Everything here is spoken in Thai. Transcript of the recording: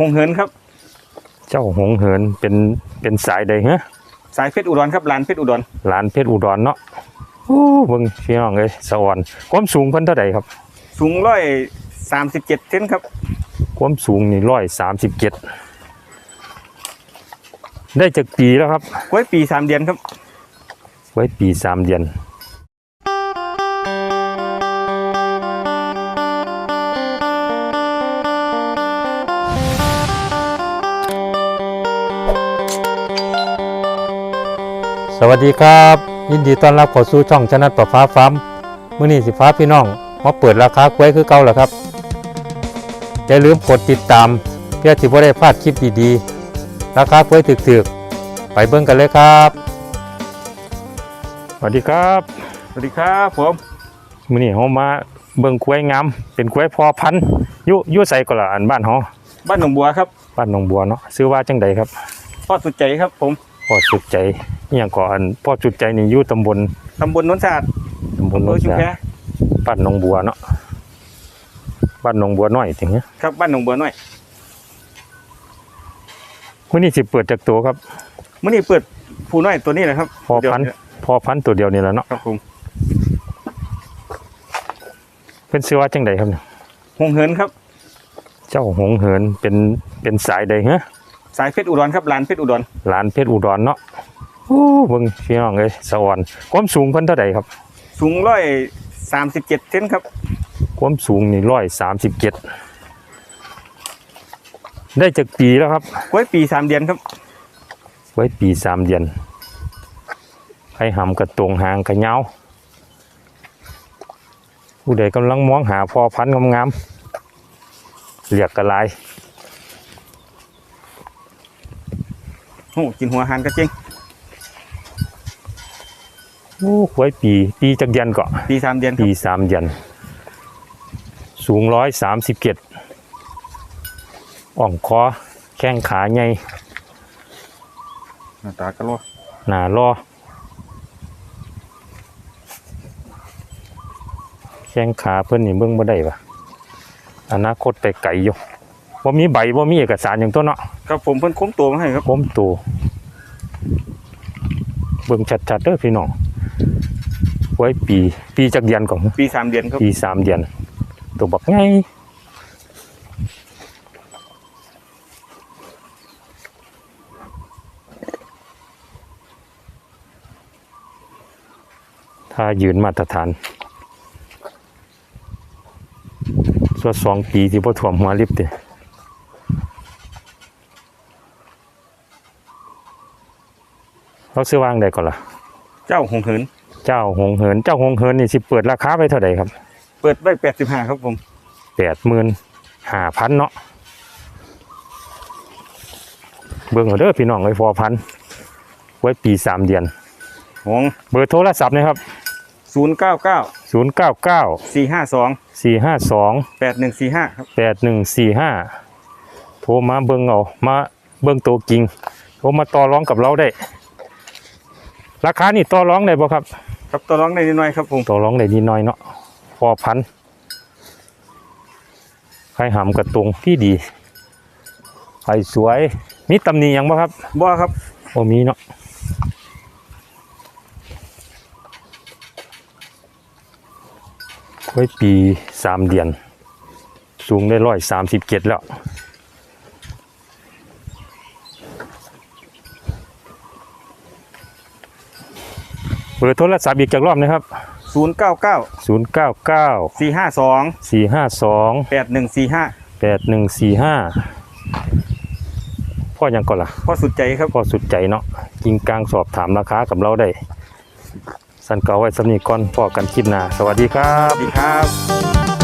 หงเหินครับ เจ้าหงเหินเป็นเป็นสายใดเหรอสายเพชรอุดรครับลานเพชรอุดรหลานเพชรอุดรเนาะโอ้เบิ่งพี่น้องเอ้ยสวรรค์ความสูงเพิ่นเท่าใดครับ สูงร้อยสามสิบเจ็ดเซนครับ ความสูงนี่ร้อยสามสิบเจ็ดได้จากปีแล้วครับกล้วยปีสามเดือนครับ ไว้ปีสามเดือน สวัสดีครับ ยินดีต้อนรับเข้าสู่ช่องชนะประฟ้าฟ้าร์มมื้อนี้สิฟ้าพี่น้องมาเปิดราคากล้วยคือเก่าแล้วครับอย่าลืมกดติดตาม เพื่อที่บ่ได้พลาดคลิปดีๆราคากล้วยถึกๆ ไปเบิ่งกันเลยครับ สวัสดีครับ สวัสดีครับผมมื้อนี้เฮามาเบิ่งกล้วยงามเป็นกล้วยพอพันธุ์อยู่อยู่ไสก็ล่ะอันบ้านเฮาบ้านหนองบัวครับบ้านหนองบัวเนาะชื่อว่าจังใดครับพ่อสุดใจครับผม พ่อจุดใจอหยังก่ออันพ่อจุดใจนี่อยู่ตำบลตำบลนนทราดตำบลอำโนเภอนชุมสาแพบ้านหนองบัวเนาะบ้านหนองบัวน้อยถึงเนี้ยครับบ้านหนองบัวน้อยมื้อนี้สิเปิดจากตัวครับ มื่อนี้เปิดผู้น้อยตัวนี้แหละครับพอพันธุ์พอพันธุ์ตัวเดียวนี่แหละเนาะครับผมเป็นชื่อว่าจังใดครับเนี่ยหงเหินครับ เจ้าหงเหินเป็นเป็นสายใดเหรอ สายเพชรอุดรครับลานเพชรอุดรหลานเพชรอุดรเนาะโอ้เบิ่งพี่น้องเอ้ยสวรรค์ความสูงเพิ่นเท่าใดครับ สูงร้อยสามสิบเจ็ดเซนครับ ความสูงนี่ร้อยสามสิบเจ็ดได้จากปีแล้วครับกล้วยปีสามเดือนครับ ไว้ปีสามเดือนให้หำกระตรงหางกระเหงาผู้ใดกำลังมองหาพอพันธุ์งามๆเรียกกระลายโอ้กินหัวหานกระเจงโอ้ไว้ปี ปีจักเดือนเกาะปีสามเดือนครัปีบสามเดือนสูงร้อยสามสิบเจ็ดอ่องคอแข้งขาใหญ่หน้าตากระโลหนารอแข้งขาเพิ่นนี่เบิ่งบ่ได้ปะอนาคตไปไกลอยู่ บ่มีใบบ่มีเอกสารอย่างตัวเนาะครับผมเพิ่นคุ้มตัวมาให้ครับ ผมตัวเบิ่งชัดๆเด้อพี่น้องไว้ปี ปีจักเดือนก่อนปีสามเดือนครับปีสามเดือน ตัวบักไงถ้ายืนมาตรฐานส่วนสองปีที่พ่ถ่วมหัวลิฟต์เด้ เขาซื้อวางได้ก่อนล่ะ เจ้าหงเหิน เจ้าหงเหิน เจ้าหงเหินนี่สิเปิดราคาไปเท่าไหร่ครับเปิดไว้แปดสิบห้าครับผมแปดหมื่นห้าพันเนาะเบิ่งเอาเด้อพี่น้องไอ้ฟอพันไว้ปีสามเดือนหงเบอร์โทรศัพท์นะครับศูนย์เก้าเก้าศูนย์เก้าเก้าสี่ห้าสองสี่ห้าสองแปดหนึ่งสี่ห้าครับแปดหนึ่งสี่ห้าโทรมาเบิ่งเอามาเบิ่งตัวจริงโทรมาต่อรองกับเราได้ ราคานี่ต่อรองได้บ่ครับ ครับตัวร้องได้นิดหน่อยครับผมต่อรองได้นิดหน่อยเนาะพอพันใครหำกระตุงพี่ดีใครสวย มีตำหนิหยังบ่ครับบ่ครับ โอ้มีเนาะไว้ปีสามเดือน สูงได้ร้อยสามสิบเจ็ดแล้ว เบอร์โทรศัพท์อีกจากรอบนะครับ ศูนย์เก้าเก้า0 9 9 สี่ห้าสอง4 5 2 แปดหนึ่งสี่ห้า8 1 4 5 พ่อยังก่อนล่ะ พ่อสุดใจครับ พ่อสุดใจเนาะกิงกลางสอบถามราคากับเราได้ สันเก่าไว้สำนีก่อนพ่อกันคลิปหน้าสวัสดีครัสบ วัสดีครับ